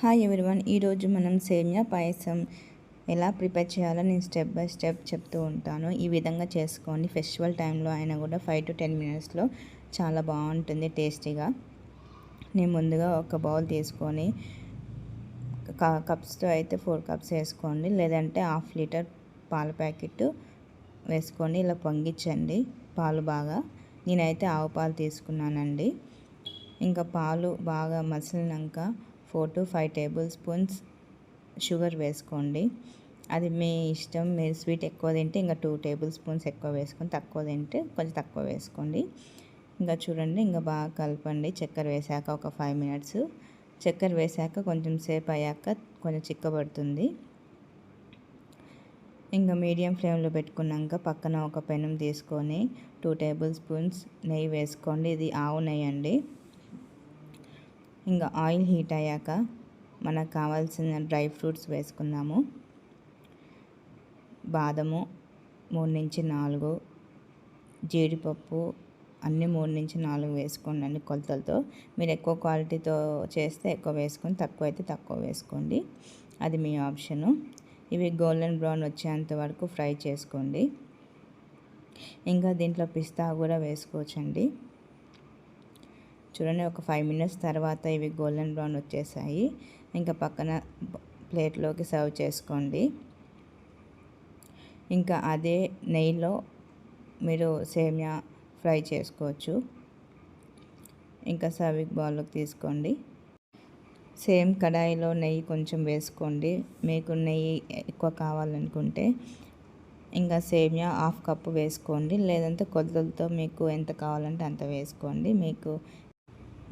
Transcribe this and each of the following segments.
Hi everyone ఈరోజు మనం సేమియా పాయసం ఎలా ప్రిపేర్ చేయాలో నేను స్టెప్ బై స్టెప్ చెప్తూ ఉంటాను. ఈ విధంగా చేసుకోండి. ఫెస్టివల్ టైంలో అయినా కూడా ఫైవ్ టు టెన్ మినిట్స్లో చాలా బాగుంటుంది టేస్టీగా. నేను ముందుగా ఒక బౌల్ తీసుకొని కప్స్తో అయితే ఫోర్ కప్స్ వేసుకోండి. లేదంటే హాఫ్ లీటర్ పాల ప్యాకెట్ వేసుకొని ఇలా పొంగించండి పాలు బాగా. నేనైతే ఆవు పాలు తీసుకున్నానండి. ఇంకా పాలు బాగా మసిలినాక four to five tablespoons sugar వేసుకోండి. అది మీ ఇష్టం మీరు స్వీట్ ఎక్కువ తింటే ఇంకా టూ టేబుల్ స్పూన్స్ ఎక్కువ వేసుకొని తక్కువ తింటే కొంచెం తక్కువ వేసుకోండి. ఇంకా చూడండి ఇంకా బాగా కలపండి. చక్కెర వేసాక ఒక ఫైవ్ మినిట్స్. చక్కెర వేసాక కొంచెం సేపు అయ్యాక కొంచెం చిక్కబడుతుంది. ఇంకా మీడియం ఫ్లేమ్లో పెట్టుకున్నాక పక్కన ఒక పెనం తీసుకొని టూ టేబుల్ స్పూన్స్ నెయ్యి వేసుకోండి. ఇది ఆవు నెయ్యి అండి. ఇంకా ఆయిల్ హీట్ అయ్యాక మనకు కావాల్సిన డ్రై ఫ్రూట్స్ వేసుకుందాము. బాదము మూడు నుంచి నాలుగు జీడిపప్పు అన్నీ మూడు నుంచి నాలుగు వేసుకోండి అన్ని కొలతలతో. మీరు ఎక్కువ క్వాలిటీతో చేస్తే ఎక్కువ వేసుకొని తక్కువ అయితే తక్కువ వేసుకోండి. అది మీ ఆప్షను. ఇవి గోల్డెన్ బ్రౌన్ వచ్చేంత వరకు ఫ్రై చేసుకోండి. ఇంకా దీంట్లో పిస్తా కూడా వేసుకోవచ్చండి. చూడండి ఒక ఫైవ్ మినిట్స్ తర్వాత ఇవి గోల్డెన్ బ్రౌన్ వచ్చేసాయి. ఇంకా పక్కన ప్లేట్లోకి సర్వ్ చేసుకోండి. ఇంకా అదే నెయ్యిలో మీరు సేమియా ఫ్రై చేసుకోవచ్చు. ఇంకా సర్వింగ్ బౌల్లోకి తీసుకోండి. సేమ్ కడాయిలో నెయ్యి కొంచెం వేసుకోండి. మీకు నెయ్యి ఎక్కువ కావాలనుకుంటే ఇంకా సేమియా హాఫ్ కప్పు వేసుకోండి. లేదంటే కొద్దులతో మీకు ఎంత కావాలంటే అంత వేసుకోండి. మీకు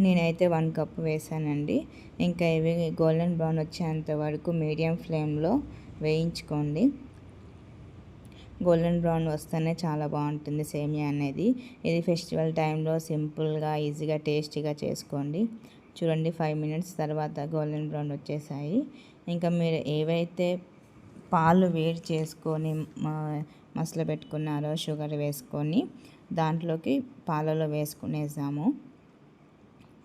నేనైతే వన్ కప్ వేసానండి. ఇంకా ఇవి గోల్డెన్ బ్రౌన్ వచ్చేంత వరకు మీడియం ఫ్లేమ్లో వేయించుకోండి. గోల్డెన్ బ్రౌన్ వస్తేనే చాలా బాగుంటుంది సేమియా అనేది. ఇది ఫెస్టివల్ టైంలో సింపుల్గా ఈజీగా టేస్టీగా చేసుకోండి. చూడండి ఫైవ్ మినిట్స్ తర్వాత గోల్డెన్ బ్రౌన్ వచ్చేసాయి. ఇంకా మీరు ఏవైతే పాలు వేడి చేసుకొని మసలు పెట్టుకున్నారో షుగర్ వేసుకొని దాంట్లోకి పాలలో వేసుకునేసాము.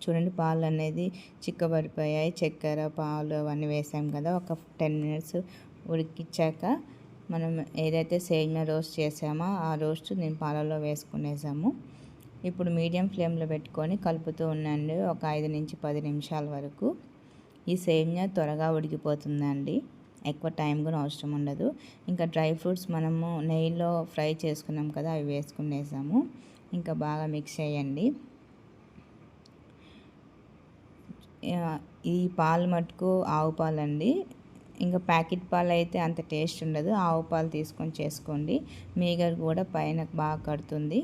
చూడండి పాలు అనేది చిక్కబడిపోయాయి. చక్కెర పాలు అవన్నీ వేసాం కదా ఒక టెన్ మినిట్స్ ఉడికిచ్చాక మనం ఏదైతే సేమియా రోస్ట్ చేసామో ఆ రోస్ట్ నేను పాలలో వేసుకునేసాము. ఇప్పుడు మీడియం ఫ్లేమ్లో పెట్టుకొని కలుపుతూ ఉండండి ఒక ఐదు నుంచి పది నిమిషాల వరకు. ఈ సేమ్యా త్వరగా ఉడికిపోతుందండి ఎక్కువ టైం కూడా అవసరం ఉండదు. ఇంకా డ్రై ఫ్రూట్స్ మనము నెయ్యిలో ఫ్రై చేసుకున్నాం కదా అవి వేసుకునేసాము. ఇంకా బాగా మిక్స్ చేయండి. ఈ పాలు మటుకు ఆవు పాలండి. ఇంకా ప్యాకెట్ పాలు అయితే అంత టేస్ట్ ఉండదు. ఆవు పాలు తీసుకొని చేసుకోండి. మీగర్ కూడా పైన బాగా కడుతుంది.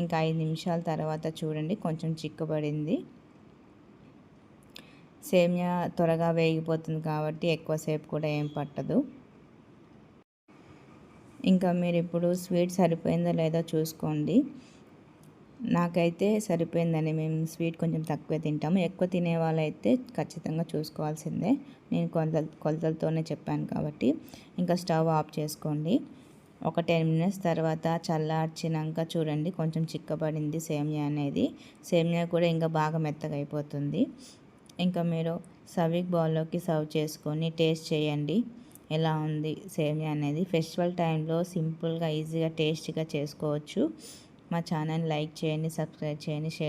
ఇంకా ఐదు నిమిషాల తర్వాత చూడండి. కొంచెం చిక్కబడింది. సేమియా త్వరగా వేగిపోతుంది కాబట్టి ఎక్కువసేపు కూడా ఏం పట్టదు. ఇంకా మీరు ఇప్పుడు స్వీట్ సరిపోయిందో లేదో చూసుకోండి. నాకైతే సరిపోయిందని మేము స్వీట్ కొంచెం తక్కువే తింటాము. ఎక్కువ తినే వాళ్ళైతే ఖచ్చితంగా చూసుకోవాల్సిందే. నేను కొలత కొలతలతోనే చెప్పాను కాబట్టి. ఇంకా స్టవ్ ఆఫ్ చేసుకోండి. ఒక టెన్ మినిట్స్ తర్వాత చల్లార్చినాక చూడండి కొంచెం చిక్కబడింది సేమియా అనేది. సేమియా కూడా ఇంకా బాగా మెత్తగా అయిపోతుంది ఇంకా మీరు సవిక్ బౌల్లోకి సర్వ్ చేసుకొని టేస్ట్ చేయండి. ఎలా ఉంది సేమియా అనేది. ఫెస్టివల్ టైంలో సింపుల్గా ఈజీగా టేస్టీగా చేసుకోవచ్చు. మా ఛానల్ లైక్ చేయండి సబ్స్క్రైబ్ చేయండి షేర్